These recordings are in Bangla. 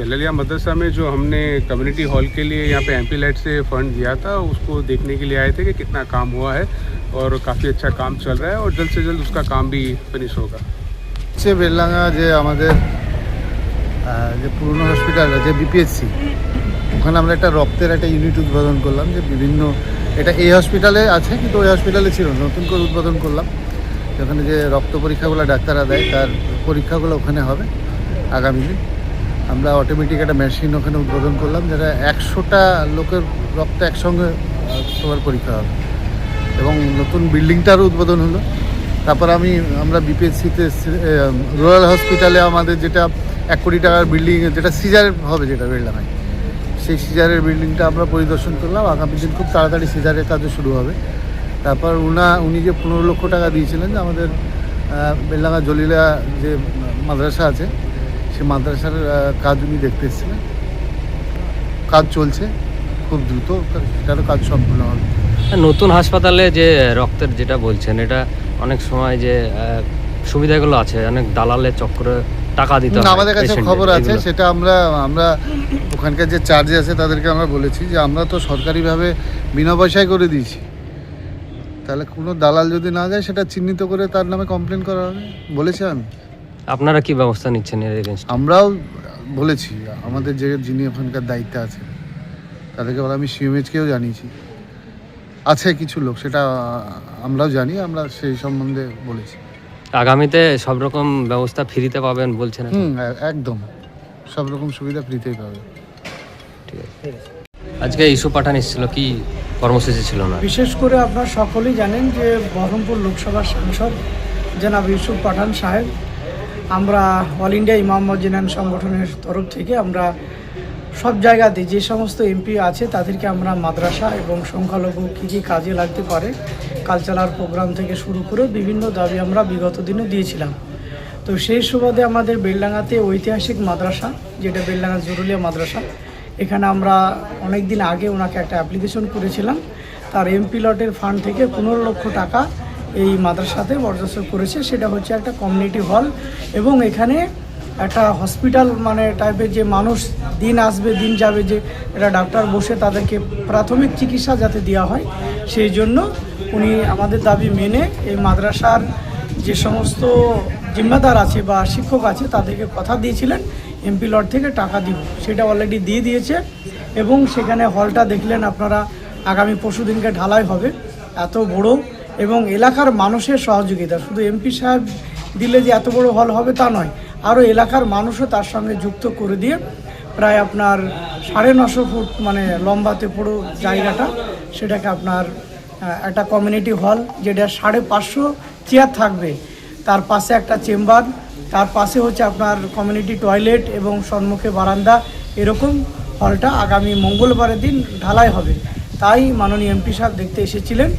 जललिया मदरसा में जो हमने कम्युनिटी हॉल के लिए यहाँ पे एमपी लाइट से फंड दिया था उसको देखने के लिए आए थे कि कितना काम हुआ है और काफ़ी अच्छा काम चल रहा है और जल्द से जल्द उसका काम भी फिनिश होगा হচ্ছে বেললাঙ্গা যে আমাদের আহ, যে পুরনো হসপিটাল যে বিপিএসসি ওখানে আমরা একটা রক্তের একটা ইউনিট উদ্বোধন করলাম যে বিভিন্ন এটা এই হসপিটালে আছে কিন্তু ওই হসপিটালে ছিল না। নতুন করে উদ্বোধন করলাম ওখানে যে রক্ত পরীক্ষাগুলো ডাক্তাররা দেয় তার পরীক্ষাগুলো ওখানে হবে আগামী দিন আমরা অটোমেটিক একটা মেশিন ওখানে উদ্বোধন করলাম যেটা একশোটা লোকের রক্ত একসঙ্গে সবার পরীক্ষা হবে। এবং নতুন বিল্ডিংটারও উদ্বোধন হলো। তারপর আমি আমরা বিপিএসসিতে রয়্যাল হসপিটালে আমাদের যেটা এক কোটি টাকার বিল্ডিং যেটা সিজার হবে যেটা বেলডাঙায় সেই সিজারের বিল্ডিংটা আমরা পরিদর্শন করলাম। আগামী দিন খুব তাড়াতাড়ি সিজারের কাজও শুরু হবে। তারপর উনা উনি যে পনেরো লক্ষ টাকা দিয়েছিলেন যে আমাদের আহ, বেলডাঙ্গা জলিলা যে মাদ্রাসা আছে সেই মাদ্রাসার কাজ উনি দেখতে এসেছিলেন। কাজ চলছে খুব দ্রুত সেটারও কাজ সম্পূর্ণ হবে। নতুন হাসপাতালে যে রক্তের যেটা বলছেন এটা অনেক সময় যে সুবিধাগুলো আছে অনেক দালালের চক্রে টাকা দিতে আমাদের কাছে খবর আছে সেটা আমরা আমরা ওখানকার যে চার্জে আছে তাদেরকে আমরা বলেছি যে আমরা তো সরকারিভাবে বিনা পয়সায় করে দিয়েছি। তাহলে কোনো দালাল যদি না যায় সেটা চিহ্নিত করে তার নামে কমপ্লেন করা হবে বলেছি আমি। আপনারা কি ব্যবস্থা নিচ্ছেন এর এগেনস্ট আমরাও বলেছি আমাদের যে যিনি ওখানকার দায়িত্বে আছেন তাদেরকে বলে আমি সিএমএইচকেও জানিয়েছি। আছে কিছু লোক সেটা আমরাও জানি আমরা সেই সম্বন্ধে বলেছি। আগামীতে সব রকম ব্যবস্থা ফ্রিতে পাবেন বলছেন হুম একদম। সব রকম সুবিধা ফ্রিতেই পাবে ঠিক আছে। আজকে ইস্যু পাঠান এসেছিল কি কর্মসূচি ছিল না বিশেষ করে আপনারা সকলেই জানেন যে বহরমপুর লোকসভার সাংসদ জনাব ইউসুফ পাঠান সাহেব আমরা অল ইন্ডিয়া ইমাম মজিনান সংগঠনের তরফ থেকে আমরা সব জায়গাতে যে সমস্ত এমপি আছে তাদেরকে আমরা মাদ্রাসা এবং সংখ্যালঘু কী কী কাজে লাগতে পারে কালচারাল প্রোগ্রাম থেকে শুরু করে বিভিন্ন দাবি আমরা বিগত দিনে দিয়েছিলাম। তো সেই সুবাদে আমাদের বেলডাঙ্গাতে ঐতিহাসিক মাদ্রাসা, যেটা বেলডাঙ্গা জরুলিয়া মাদ্রাসা, এখানে আমরা অনেক দিন আগে ওনাকে একটা অ্যাপ্লিকেশন করেছিলাম। তার এমপি লটের ফান্ড থেকে পনেরো লক্ষ টাকা এই মাদ্রাসাতে বরদাস্ত করেছে, সেটা হচ্ছে একটা কমিউনিটি হল এবং এখানে একটা হসপিটাল মানে টাইপের যে মানুষ দিন আসবে, দিন যাবে, যে এটা ডাক্তার বসে তাদেরকে প্রাথমিক চিকিৎসা যাতে দেওয়া হয়, সেই জন্য উনি আমাদের দাবি মেনে এই মাদ্রাসার যে সমস্ত জিম্মাদার আছে বা শিক্ষক আছে তাদেরকে কথা দিয়েছিলেন এমপি লট থেকে টাকা দিব। সেটা অলরেডি দিয়ে দিয়েছে এবং সেখানে হলটা দেখলেন আপনারা আগামী পরশু দিনকে ঢালাই হবে। এত বড় এবং এলাকার মানুষের সহযোগিতা। শুধু এমপি সাহেব দিলে যে এত বড় হল হবে তা নয়, আরও এলাকার মানুষও তার সঙ্গে যুক্ত করে দিয়ে প্রায় আপনার সাড়ে নশো ফুট মানে লম্বাতে পুরো জায়গাটা, সেটাকে আপনার একটা কমিউনিটি হল যেটা সাড়ে পাঁচশো চেয়ার থাকবে। তার পাশে একটা চেম্বার তার পাশে হচ্ছে আপনার কমিউনিটি টয়লেট এবং সম্মুখে বারান্দা। এরকম হলটা আগামী মঙ্গলবারের দিন ঢালাই হবে। তাই মাননীয় এমপি সাহেব দেখতে এসেছিলেন।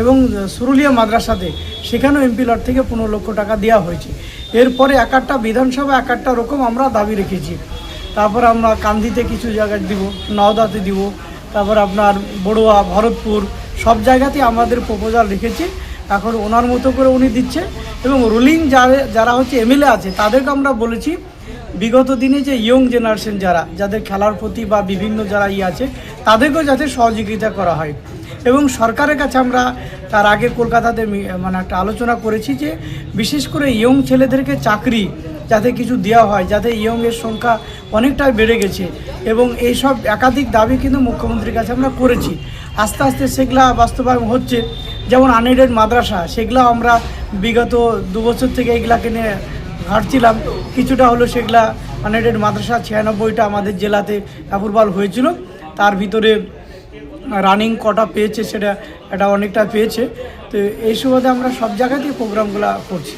এবং সুরুলিয়া মাদ্রাসাতে সেখানেও এমপি লট থেকে পনেরো লক্ষ টাকা দেওয়া হয়েছে। এরপরে এক একটা বিধানসভা, এক একটা রকম আমরা দাবি রেখেছি। তারপর আমরা কান্দিতে কিছু জায়গায় দিব, নওদাতে দিব, তারপর আপনার বড়ুয়া, ভরতপুর, সব জায়গাতে আমাদের প্রপোজাল রেখেছি। এখন ওনার মতো করে উনি দিচ্ছে এবং রুলিং যারা যারা হচ্ছে এমএলএ আছে, তাদেরকে আমরা বলেছি, বিগত দিনে যে ইয়ং জেনারেশন যারা, যাদের খেলার প্রতি বা বিভিন্ন যারা ইয়ে আছে, তাদেরকেও যাতে সহযোগিতা করা হয়। এবং সরকারের কাছে আমরা তার আগে কলকাতাতে মানে একটা আলোচনা করেছি যে বিশেষ করে ইয়ং ছেলেদেরকে চাকরি যাতে কিছু দেওয়া হয়, যাতে ইয়ংয়ের সংখ্যা অনেকটাই বেড়ে গেছে এবং এইসব একাধিক দাবি কিন্তু মুখ্যমন্ত্রীর কাছে আমরা করেছি। আস্তে আস্তে সেগুলা বাস্তবায়ন হচ্ছে। যেমন আনএডেড মাদ্রাসা সেগুলো আমরা বিগত দু বছর থেকে এগুলাকে নিয়ে ঘাটছিলাম। কিছুটা হলো সেগুলা আনএডেড মাদ্রাসা ছিয়ানব্বইটা আমাদের জেলাতে অ্যাপ্রুভাল হয়েছিল। তার ভিতরে রানিং কটা পেয়েছে সেটা এটা অনেকটা পেয়েছে। তো এই সুবাদে আমরা সব জায়গাতেই প্রোগ্রামগুলো করছি।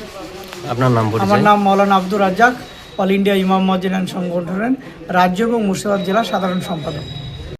আপনার নাম আমার নাম মৌলানা আব্দুর রাজ্জাক অল ইন্ডিয়া ইমাম মজিনান সংগঠনের রাজ্য এবং মুর্শিদাবাদ জেলা সাধারণ সম্পাদক।